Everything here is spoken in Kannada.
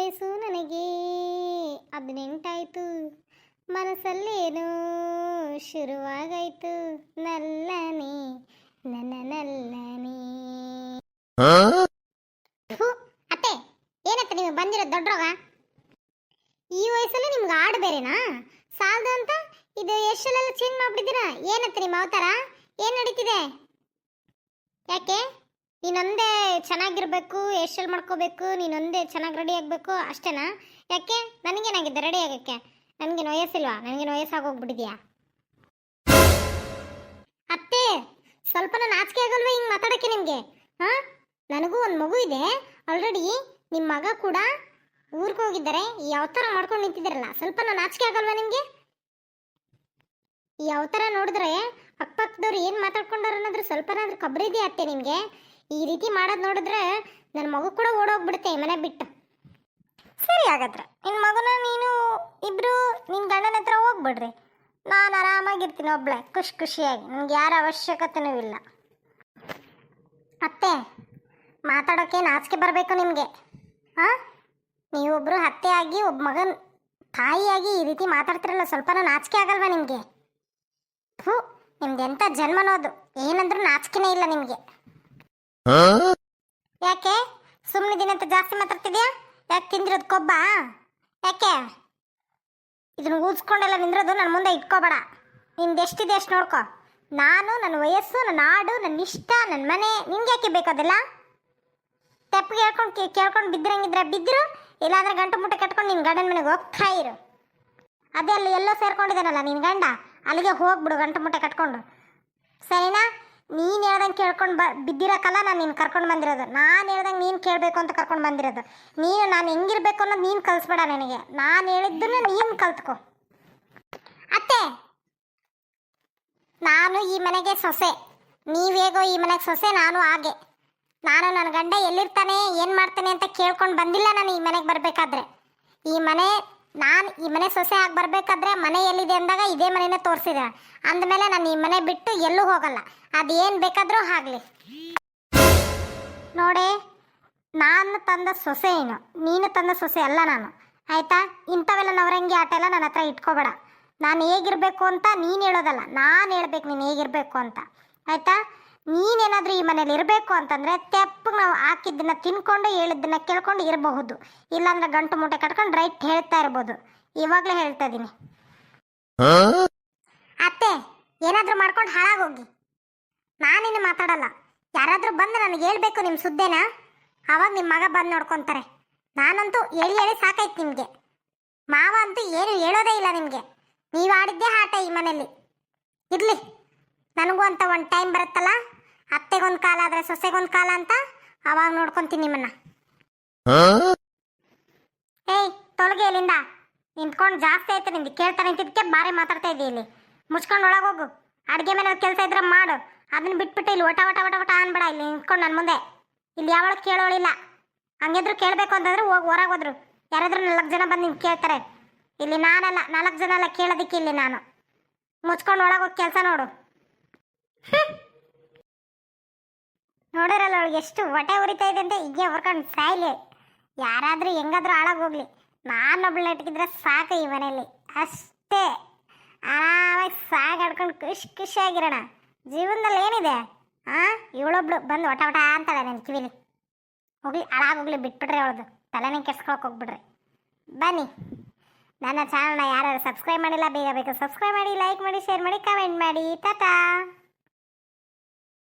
ವಯಸ್ಸು ನನಗೆ ಹದಿನೆಂಟಾಯ್ತು. ಮನಸ್ಸಲ್ಲೇನು ಶುರುವಾಗಾಯ್ತು. ನಲ್ಲನೆ ನನ್ನ ನಲ್ಲನೆ. ಅತ್ತೆ ಏನತ್ತೆ ನೀವು ಬಂದಿರೋ ದೊಡ್ಡರೋಗ ಈ ವಯಸ್ಸಲ್ಲಿ ನಿಮ್ಗೆ ಬೇರೆನಾ? ಸಾಲದು ಅಂತ? ಇದು ಎಷ್ಟೆಲ್ಲ ಚೇಂಜ್ ಮಾಡ್ಬಿಟ್ಟಿದ್ದೀರಾ? ಏನತ್ತೆ ನಿಮ್ಮ ಅವತಾರ? ಏನು ನಡೀತಿದೆ? ಯಾಕೆ? ನೀನೊಂದೇ ಚೆನ್ನಾಗಿರ್ಬೇಕು ಎಷ್ಟೆಲ್ ಮಾಡ್ಕೋಬೇಕು, ನೀನೊಂದೇ ಚೆನ್ನಾಗಿ ರೆಡಿ ಆಗಬೇಕು, ಅಷ್ಟೇನಾ? ಯಾಕೆ? ನನಗೇನಾಗಿದೆ ರೆಡಿ ಆಗೋಕ್ಕೆ? ನನಗೇನು ವಯಸ್ಸಿಲ್ವಾ? ನನಗೇನು ವಯಸ್ಸಾಗೋಗ್ಬಿಟ್ಟಿದ್ಯಾ? ಅತ್ತೆ ಸ್ವಲ್ಪನೂ ನಾಚಿಕೆ ಆಗಲ್ವಾ ಹಿಂಗೆ ಮಾತಾಡೋಕ್ಕೆ ನಿಮಗೆ? ಹಾಂ? ನನಗೂ ಒಂದು ಮಗು ಇದೆ. ಆಲ್ರೆಡಿ ನಿಮ್ಮ ಮಗ ಕೂಡ ಊರಿಗೆ ಹೋಗಿದ್ದಾರೆ. ಯಾವ ಥರ ಮಾಡ್ಕೊಂಡು ನಿಂತಿದ್ದಾರಲ್ಲ? ಸ್ವಲ್ಪನೂ ನಾಚಿಕೆ ಆಗಲ್ವಾ ನಿಮಗೆ? ಯಾವ ಅವತಾರ ನೋಡಿದ್ರೆ ಅಕ್ಕಪಕ್ಕದವ್ರು ಏನು ಮಾತಾಡ್ಕೊಂಡವ್ರು ಅನ್ನೋದ್ರ ಸ್ವಲ್ಪನಾದ್ರೂ ಕಬ್ರಿದಿ ಅತ್ತೆ ನಿಮಗೆ? ಈ ರೀತಿ ಮಾಡೋದು ನೋಡಿದ್ರೆ ನನ್ನ ಮಗು ಕೂಡ ಓಡೋಗ್ಬಿಡುತ್ತೆ ಮನೆ ಬಿಟ್ಟು. ಸರಿ ಹಾಗಾದ್ರೆ ನಿನ್ನ ಮಗನ ನೀನು ಇಬ್ರು ನಿನ್ನ ಗಂಡನ ಹತ್ರ ಹೋಗ್ಬಿಡ್ರಿ. ನಾನು ಆರಾಮಾಗಿರ್ತೀನಿ ಒಬ್ಳೆ, ಖುಷಿ ಖುಷಿಯಾಗಿ, ನನಗೆ ಯಾರ ಅವಶ್ಯಕತೆನೂ ಇಲ್ಲ. ಅತ್ತೆ ಮಾತಾಡೋಕ್ಕೆ ನಾಚಿಕೆ ಬರಬೇಕು ನಿಮಗೆ. ಹಾಂ ನೀವೊಬ್ಬರು ಅತ್ತೆ ಆಗಿ ಒಬ್ಬ ಮಗನ ತಾಯಿಯಾಗಿ ಈ ರೀತಿ ಮಾತಾಡ್ತಿರಲ್ಲ, ಸ್ವಲ್ಪನೂ ನಾಚಿಕೆ ಆಗಲ್ವಾ ನಿಮಗೆ? ಹೂ ನಿಮ್ದು ಎಂಥ ಜನ್ಮನೋದು ಏನಂದ್ರೂ ನಾಚಿಕೆನೇ ಇಲ್ಲ ನಿಮಗೆ. ಯಾಕೆ? ಸುಮ್ಮನೆ ದಿನಂತ ಜಾಸ್ತಿ ಮಾತಾಡ್ತಿದ್ಯಾ? ಯಾಕೆ ತಿಂದಿರೋದು ಕೊಬ್ಬ? ಯಾಕೆ? ಇದನ್ನ ಊದ್ಸ್ಕೊಂಡೆಲ್ಲ ನಿಂದ್ರೋದು ನನ್ನ ಮುಂದೆ ಇಟ್ಕೋಬೇಡ. ನಿಮ್ದು ಎಷ್ಟಿದೆ ಅಷ್ಟು ನೋಡ್ಕೊ. ನಾನು ನನ್ನ ವಯಸ್ಸು ನನ್ನ ಹಾಡು ನನ್ನ ಇಷ್ಟ ನನ್ನ ಮನೆ ನಿಮ್ಗೆ ಯಾಕೆ ಬೇಕು ಅದೆಲ್ಲ? ತೆಪ್ಪಗೆ ಹೇಳ್ಕೊಂಡು ಕೇಳ್ಕೊಂಡು ಬಿದ್ದಿರಂಗಿದ್ರೆ ಬಿದ್ದರು ಇಲ್ಲಾಂದ್ರೆ ಗಂಟು ಮುಟ್ಟೆ ಕಟ್ಕೊಂಡು ನಿನ್ನ ಗಂಡನ ಮನೆಗೆ ಹೋಗ್ತಾ ಇರು ಅದೇ ಅಲ್ಲಿ ಎಲ್ಲೋ ಸೇರ್ಕೊಂಡಿದ್ದಾನಲ್ಲ ನಿನ್ನ ಗಂಡ? ಅಲ್ಲಿಗೆ ಹೋಗ್ಬಿಡು, ಗಂಟು ಮುಟ್ಟೆ ಕಟ್ಕೊಂಡು. ಸರಿನಾ? ನೀನು ಹೇಳ್ದಂಗೆ ಕೇಳ್ಕೊಂಡು ಬ, ಬಿದ್ದಿರೋಕ್ಕಲ್ಲ ನಾನು ನೀನು ಕರ್ಕೊಂಡು ಬಂದಿರೋದು. ನಾನು ಹೇಳ್ದಂಗೆ ನೀನು ಕೇಳಬೇಕು ಅಂತ ಕರ್ಕೊಂಡು ಬಂದಿರೋದು. ನೀನು ನಾನು ಹೆಂಗಿರ್ಬೇಕು ಅನ್ನೋದು ನೀನು ಕಲಿಸ್ಬೇಡ ನನಗೆ. ನಾನು ಹೇಳಿದ್ದನ್ನು ನೀನು ಕಲ್ತ್ಕೊ. ಅತ್ತೆ! ನಾನು ಈ ಮನೆಗೆ ಸೊಸೆ. ನೀವೇಗೋ ಈ ಮನೆಗೆ ಸೊಸೆ, ನಾನು ಹಾಗೆ. ನಾನು ನನ್ನ ಗಂಡ ಎಲ್ಲಿರ್ತಾನೆ, ಏನು ಮಾಡ್ತಾನೆ ಅಂತ ಕೇಳ್ಕೊಂಡು ಬಂದಿಲ್ಲ ನಾನು ಈ ಮನೆಗೆ ಬರಬೇಕಾದ್ರೆ. ಈ ಮನೆ ನಾನು ಈ ಮನೆ ಸೊಸೆ ಆಗಿ ಬರಬೇಕಾದ್ರೆ ಮನೆ ಎಲ್ಲಿದೆ ಅಂದಾಗ ಇದೇ ಮನೆನ ತೋರಿಸಿದೆ. ಅಂದಮೇಲೆ ನಾನು ಈ ಮನೆ ಬಿಟ್ಟು ಎಲ್ಲೂ ಹೋಗಲ್ಲ. ಅದೇನು ಬೇಕಾದರೂ ಆಗಲಿ. ನೋಡಿ, ನಾನು ತಂದ ಸೊಸೆ ಏನು? ನೀನು ತಂದ ಸೊಸೆ ಅಲ್ಲ ನಾನು. ಆಯ್ತಾ? ಇಂಥವೆಲ್ಲ ನವರಂಗಿ ಆಟ ಎಲ್ಲ ನನ್ನ ಹತ್ರ ಇಟ್ಕೋಬೇಡ. ನಾನು ಹೇಗಿರಬೇಕು ಅಂತ ನೀನು ಹೇಳೋದಲ್ಲ. ನಾನು ಹೇಳ್ಬೇಕು ನೀನು ಹೇಗಿರಬೇಕು ಅಂತ. ಆಯ್ತಾ? ನೀನೇನಾದರೂ ಈ ಮನೇಲಿ ಇರಬೇಕು ಅಂತಂದರೆ ತೆಪ್ಪಗೆ ನಾವು ಹಾಕಿದ್ದನ್ನ ತಿನ್ಕೊಂಡು ಹೇಳಿದ್ದನ್ನ ಕೇಳ್ಕೊಂಡು ಇರಬಹುದು. ಇಲ್ಲಾಂದ್ರೆ ಗಂಟು ಮೂಟೆ ಕಟ್ಕೊಂಡು ರೈಟ್ ಹೇಳ್ತಾ ಇರ್ಬೋದು. ಇವಾಗಲೇ ಹೇಳ್ತಾ ಇದ್ದೀನಿ ಅತ್ತೆ ಏನಾದರೂ ಮಾಡ್ಕೊಂಡು ಹಾಳಾಗೋಗಿ. ನಾನೇನು ಮಾತಾಡಲ್ಲ. ಯಾರಾದರೂ ಬಂದು ನನಗೆ ಹೇಳ್ಬೇಕು ನಿಮ್ಮ ಸುದ್ದೇನ. ಅವಾಗ ನಿಮ್ಮ ಮಗ ಬಂದು ನೋಡ್ಕೊಂತಾರೆ. ನಾನಂತೂ ಹೇಳಿ ಹೇಳಿ ಸಾಕಾಯ್ತು ನಿಮಗೆ. ಮಾವ ಅಂತೂ ಏನು ಹೇಳೋದೇ ಇಲ್ಲ ನಿಮಗೆ. ನೀವು ಆಡಿದ್ದೇ ಆಟ ಈ ಮನೇಲಿ. ಇರಲಿ. ನನಗೂ ಅಂತ ಒಂದು ಟೈಮ್ ಬರುತ್ತಲ್ಲ? ಅತ್ತೆಗೊಂದು ಕಾಲ ಆದರೆ ಸೊಸೆಗೊಂದು ಕಾಲ ಅಂತ? ಅವಾಗ ನೋಡ್ಕೊಂತೀನಿ ನಿಮ್ಮನ್ನ. ಏಯ್, ತೊಲಗೆ ಇಲ್ಲಿಂದ ನಿಂತ್ಕೊಂಡು ಜಾಸ್ತಿ ಆಯ್ತು ನಿಂದು. ಕೇಳ್ತಾ ನಿಂತಿದ್ದಕ್ಕೆ ಬಾರಿ ಮಾತಾಡ್ತಾ ಇದ್ದೀ ಇಲ್ಲಿ. ಮುಚ್ಕೊಂಡು ಒಳಗೆ ಹೋಗು. ಅಡುಗೆ ಮೇಲೆ ಕೆಲಸ ಇದ್ರೆ ಮಾಡು. ಅದನ್ನ ಬಿಟ್ಬಿಟ್ಟು ಇಲ್ಲಿ ಒಟ ಒಟ ಒಟ ಒಟ ಅನ್ಬೇಡ ಇಲ್ಲಿ. ನಿಂತ್ಕೊಂಡು ನನ್ನ ಮುಂದೆ. ಇಲ್ಲಿ ಯಾವಳು ಕೇಳೋಳಿಲ್ಲ. ಹಂಗಿದ್ರು ಕೇಳಬೇಕು ಅಂತಂದ್ರೆ ಹೋಗಿ ಹೊರಗೆ ಹೋದ್ರು. ಯಾರಾದ್ರೂ ನಾಲ್ಕು ಜನ ಬಂದು ನಿಂಗೆ ಕೇಳ್ತಾರೆ. ಇಲ್ಲಿ ನಾನಲ್ಲ, ನಾಲ್ಕು ಜನ ಎಲ್ಲ ಕೇಳೋದಕ್ಕೆ ಇಲ್ಲಿ ನಾನು. ಮುಚ್ಕೊಂಡು ಒಳಗೆ ಹೋಗಿ ಕೆಲಸ ನೋಡು. ನೋಡಿರಲ್ಲ, ಅವಳಿಗೆ ಎಷ್ಟು ಹೊಟ್ಟೆ ಉರಿತಾ ಇದೆ ಅಂತ ಹೀಗೆ ಹೊರ್ಕೊಂಡು ಸಾಯ್ಲಿ. ಯಾರಾದರೂ ಹೆಂಗಾದ್ರೂ ಹಾಳಾಗೋಗ್ಲಿ ನಾನೊಬ್ಳು ಇಟ್ಕಿದ್ರೆ ಸಾಕು ಈ ಮನೆಯಲ್ಲಿ. ಅಷ್ಟೇ. ಆರಾಮಾಗಿ ಸಾಗಾಡ್ಕೊಂಡು ಖುಷಿ ಖುಷಿಯಾಗಿರೋಣ. ಜೀವನದಲ್ಲಿ ಏನಿದೆ? ಆ? ಇವಳೊಬ್ಳು ಬಂದು ಒಟ ಒಟ ಅಂತಾಳೆ ನನ್ನ ಕಿವಿಲಿ. ಹೋಗ್ಲಿ ಹಾಳಾಗೋಗ್ಲಿ ಬಿಟ್ಬಿಡ್ರಿ ಅವಳದು. ತಲೆನೇ ಕೆಡ್ಸ್ಕೊಳಕ್ಕೆ ಹೋಗ್ಬಿಡ್ರಿ. ಬನ್ನಿ. ನನ್ನ ಚಾನಲ್ನ ಯಾರು ಸಬ್ಸ್ಕ್ರೈಬ್ ಮಾಡಿಲ್ಲ, ಬೇಗ ಬೇಕು ಸಬ್ಸ್ಕ್ರೈಬ್ ಮಾಡಿ, ಲೈಕ್ ಮಾಡಿ, ಶೇರ್ ಮಾಡಿ, ಕಮೆಂಟ್ ಮಾಡಿ. ಟಾಟಾ.